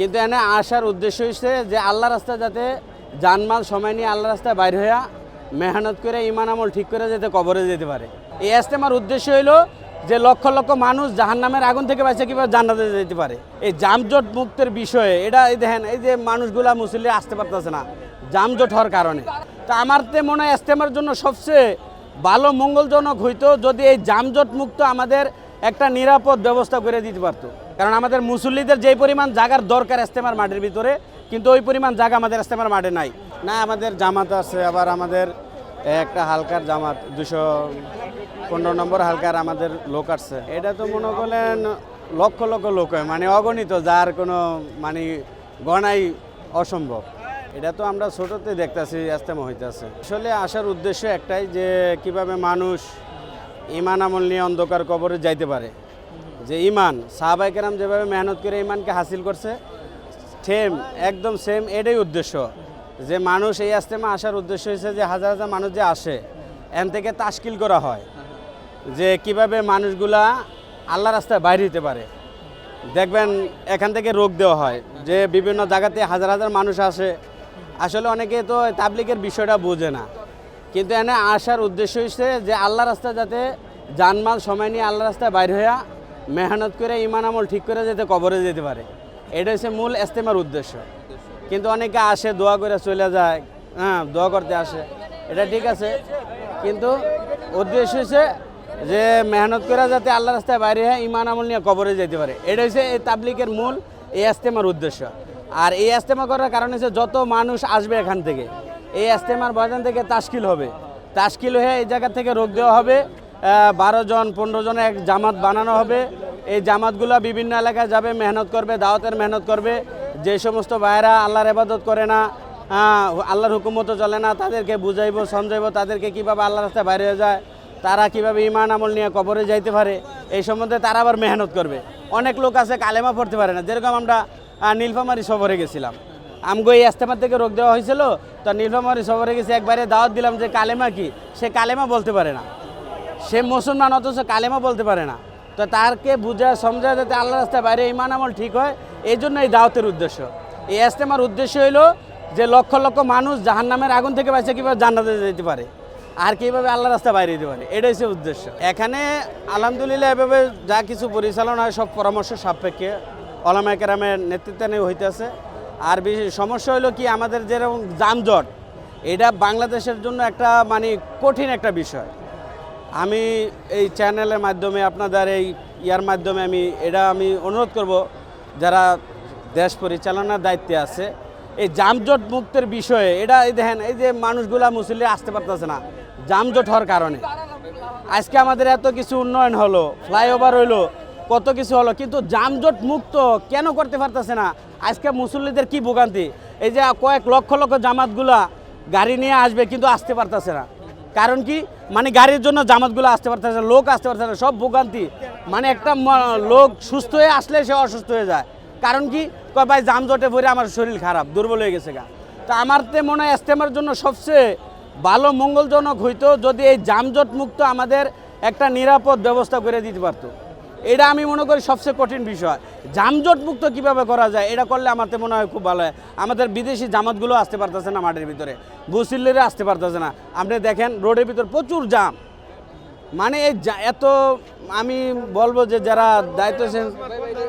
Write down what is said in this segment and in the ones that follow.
কিন্তু এনে আসার উদ্দেশ্য হচ্ছে যে আল্লাহ রাস্তা যাতে জানমাল সময় নিয়ে আল্লাহ রাস্তায় বাইর হইয়া মেহনত করে ইমান আমল ঠিক করে যেতে কবরে যেতে পারে। এই ইস্তেমার উদ্দেশ্য হইল যে লক্ষ লক্ষ মানুষ জাহান্নামের আগুন থেকে বাঁচে কীভাবে জান্নাতে যেতে পারে। এই জামজট মুক্তের বিষয়ে, এটা এই দেখেন, এই যে মানুষগুলা মুসল্লি আসতে পারতেছে না জামজট হওয়ার কারণে। তা আমার তে মনে হয় ইস্তেমার জন্য সবচেয়ে ভালো, মঙ্গলজনক হইতো যদি এই জামজট মুক্ত আমাদের একটা নিরাপদ ব্যবস্থা করে দিতে পারতো। কারণ আমাদের মুসল্লিদের যেই পরিমাণ জায়গার দরকার ইস্তেমার মাঠের ভিতরে, কিন্তু ওই পরিমাণ জায়গা আমাদের ইস্তেমার মাঠে নাই। না, আমাদের জামাত আছে, আবার আমাদের একটা হালকার জামাত, দুশো পনেরো নম্বর হালকার আমাদের লোক আসছে এটা তো মনে করলেন লক্ষ লক্ষ লোক হয় মানে অগণিত, যার কোনো মানে গণাই অসম্ভব। এটা তো আমরা ছোটোতে দেখতেছি, ইস্তেমা হইতেছে। আসলে আসার উদ্দেশ্য একটাই যে কীভাবে মানুষ ইমান আমল নিয়ে অন্ধকার কবরে যাইতে পারে। যে ইমান সাহাবাই কেরাম যেভাবে মেহনত করে ইমানকে হাসিল করছে সেম একদম সেম এটাই উদ্দেশ্য। যে মানুষ এই আস্তেমা আসার উদ্দেশ্য হয়েছে যে হাজার হাজার মানুষ যে আসে, এন থেকে তাশকিল করা হয়। যে কীভাবে মানুষগুলা আল্লাহ রাস্তায় বাইরে হতে পারে। দেখবেন এখান থেকে রোগ দেওয়া হয়, যে বিভিন্ন জায়গাতে হাজার হাজার মানুষ আসে। আসলে অনেকে তো তাবলিকের বিষয়টা বোঝে না। কিন্তু এনে আসার উদ্দেশ্য হচ্ছে যে আল্লাহ রাস্তা যাতে জানমাল সময় নিয়ে আল্লাহ রাস্তায় বাইর হইয়া মেহনত করে ইমান আমল ঠিক করে যেতে কবরে যেতে পারে। এটা হচ্ছে মূল ইস্তেমার উদ্দেশ্য। কিন্তু অনেকে আসে, দোয়া করে চলে যায় হ্যাঁ দোয়া করতে আসে। এটা ঠিক আছে। কিন্তু উদ্দেশ্য হচ্ছে যে মেহনত করে যাতে আল্লাহ রাস্তায় বাইরে হয়, ইমান আমল নিয়ে কবরে যেতে পারে। এটা হচ্ছে এই তাবলিকের মূল এই ইস্তেমার উদ্দেশ্য। আর এই ইস্তেমা করার কারণ হচ্ছে যত মানুষ আসবে এখান থেকে, এই ইস্তেমার বয়ান থেকে তাশকিল হবে। তাস্কিল হয়ে এই জায়গা থেকে রোগ দেওয়া হবে। বারো জন, পনেরো জন এক জামাত বানানো হবে। এই জামাতগুলো বিভিন্ন এলাকায় যাবে, মেহনত করবে, দাওয়াতের মেহনত করবে। যে সমস্ত ভাইয়েরা আল্লাহর এবাদত করে না আল্লাহর হুকুমতো চলে না, তাদেরকে বুঝাইবো, সমঝাইবো তাদেরকে কীভাবে আল্লাহ রাস্তায় বাইরে হয়ে যায়, তারা কীভাবে ইমান আমল নিয়ে কবরে যাইতে পারে, এই সম্বন্ধে তারা আবার মেহনত করবে। অনেক লোক আছে কালেমা পড়তে পারে না, যেরকম আমরা নীলফামারী সফরে গেছিলাম। আমগো এই আস্তেমার থেকে রোগ দেওয়া হয়েছিল, তো নীলফামারী সফরে গেছি, একবারে দাওয়াত দিলাম যে কালেমা কি, সে কালেমা বলতে পারে না। সে মুসলমান অথচ কালেমা বলতে পারে না। তো তারকে বুঝা সমঝা যাতে আল্লাহ রাস্তায় বাইরে ইমান আমল ঠিক হয় এই জন্য এই দাওয়াতের উদ্দেশ্য। এই ইস্তেমার উদ্দেশ্য হইল যে লক্ষ লক্ষ মানুষ জাহান্নামের আগুন থেকে বাঁচে, কীভাবে জান্নাতে যেতে পারে, আর কীভাবে আল্লাহ রাস্তা বাইরে যেতে পারে, এটাই হচ্ছে উদ্দেশ্য। এখানে আলহামদুলিল্লাহ এভাবে যা কিছু পরিচালনা হয়, সব পরামর্শ সাপেক্ষে ওলামা কেরামের নেতৃত্বে নিয়ে হইতেছে আর বেশি সমস্যা হলো কি, আমাদের যেরকম যানজট, এটা বাংলাদেশের জন্য একটা মানে কঠিন একটা বিষয়। আমি এই চ্যানেলের মাধ্যমে, আপনাদের এই ইয়ার মাধ্যমে আমি এটা আমি অনুরোধ করব, যারা দেশ পরিচালনার দায়িত্বে আছে, এই যানজট মুক্তের বিষয়ে, এটা এই দেখেন, এই যে মানুষগুলা মুসল্লি আসতে পারতেছে না, যানজট হওয়ার কারণে। আজকে আমাদের এত কিছু উন্নয়ন হলো, ফ্লাইওভার হইল, কত কিছু হলো, কিন্তু যানজট মুক্ত কেন করতে পারতেছে না? আজকে মুসল্লিদের কি ভোগান্তি? এই যে কয়েক লক্ষ লক্ষ জামাতগুলা গাড়ি নিয়ে আসবে, কিন্তু আসতে পারতেছে না। কারণ কি? মানে গাড়ির জন্য জামাতগুলো আসতে পারতেছে লোক আসতে পারতেছে সব ভোগান্তি। মানে একটা লোক সুস্থ হয়ে আসলে সে অসুস্থ হয়ে যায়। কারণ কি? কয়, ভাই জামজটে ভরে আমার শরীর খারাপ, দুর্বল হয়ে গেছে গা। তো আমার তো মনে হয় ইস্তেমার জন্য সবচেয়ে ভালো, মঙ্গলজনক হইতো যদি এই জামজট মুক্ত আমাদের একটা নিরাপদ ব্যবস্থা করে দিতে পারতো। এটা আমি মনে করি সবচেয়ে কঠিন বিষয়। যানজট মুক্ত কীভাবে করা যায়, এটা করলে আমার তো মনে হয় খুব ভালো হয়। আমাদের বিদেশি জামাতগুলো আসতে পারতেছে না মাঠের ভিতরে। বুসিল্লিরা আসতে পারতেছে না। আপনি দেখেন, রোডের ভিতর প্রচুর জাম। মানে এই এত আমি বলব যে যারা দায়িত্ব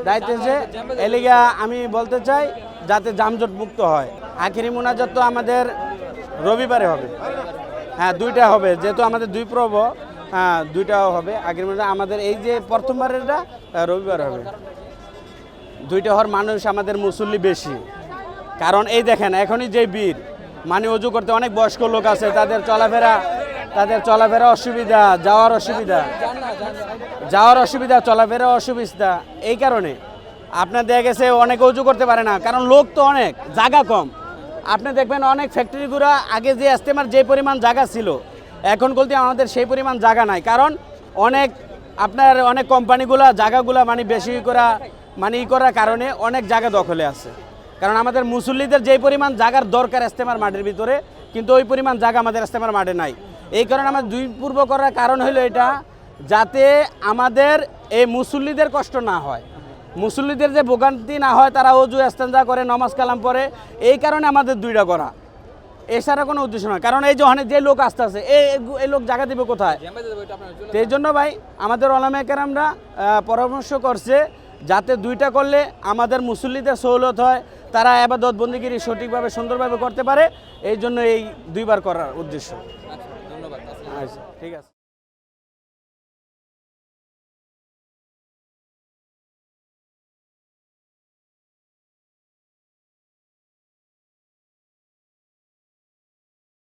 দায়িত্ব এলিগা আমি বলতে চাই, যাতে যানজট মুক্ত হয়। আখেরি মোনাজাত তো আমাদের রবিবারে হবে। হ্যাঁ দুইটা হবে। যেহেতু আমাদের দুই প্রব হ্যাঁ দুইটাও হবে। আগের মধ্যে আমাদের এই যে প্রথমবারেরটা রবিবার হবে। দুইটা হওয়ার মানুষ আমাদের মুসল্লি বেশি। কারণ এই দেখেন, এখনই যে বীর মানে অজু করতে অনেক বয়স্ক লোক আছে, তাদের চলাফেরা তাদের চলাফেরা অসুবিধা, যাওয়ার অসুবিধা যাওয়ার অসুবিধা, চলাফেরা অসুবিধা, এই কারণে। আপনার দেখা গেছে অনেক অজু করতে পারে না, কারণ লোক তো অনেক, জায়গা কম। আপনি দেখবেন অনেক ফ্যাক্টরিগুলো আগে যে ইস্তেমার যে পরিমাণ জায়গা ছিল এখন বলতে আমাদের সেই পরিমাণ জায়গা নাই। কারণ অনেক আপনার অনেক কোম্পানিগুলো জায়গাগুলো মানে বেশি করা মানে ই করার কারণে অনেক জায়গা দখলে আছে। কারণ আমাদের মুসল্লিদের যেই পরিমাণ জায়গার দরকার ইস্তেমার মাঠের ভিতরে, কিন্তু ওই পরিমাণ জায়গা আমাদের ইস্তেমার মাঠে নাই। এই কারণে আমার দুই পূর্ব করার কারণ হলো এটা, যাতে আমাদের এই মুসল্লিদের কষ্ট না হয়। মুসল্লিদের যে ভোগান্তি না হয়, তারা অজু এস্তেঞ্জা করে, নমাজ কালাম পরে এই কারণে আমাদের দুইটা করা। এছাড়া কোনো উদ্দেশ্য নয়। কারণ এই যে ওখানে যে লোক আসতে আছে এই এই লোক জায়গা দেবে কোথায়? তো এই জন্য ভাই আমাদের ওলামা কেরামরা পরামর্শ করছে যাতে দুইটা করলে আমাদের মুসল্লিদের সহলত হয় তারা এবার বন্দিগিরি সঠিকভাবে সুন্দরভাবে করতে পারে। এই জন্য এই দুইবার করার উদ্দেশ্য। আচ্ছা ধন্যবাদ আচ্ছা ঠিক আছে।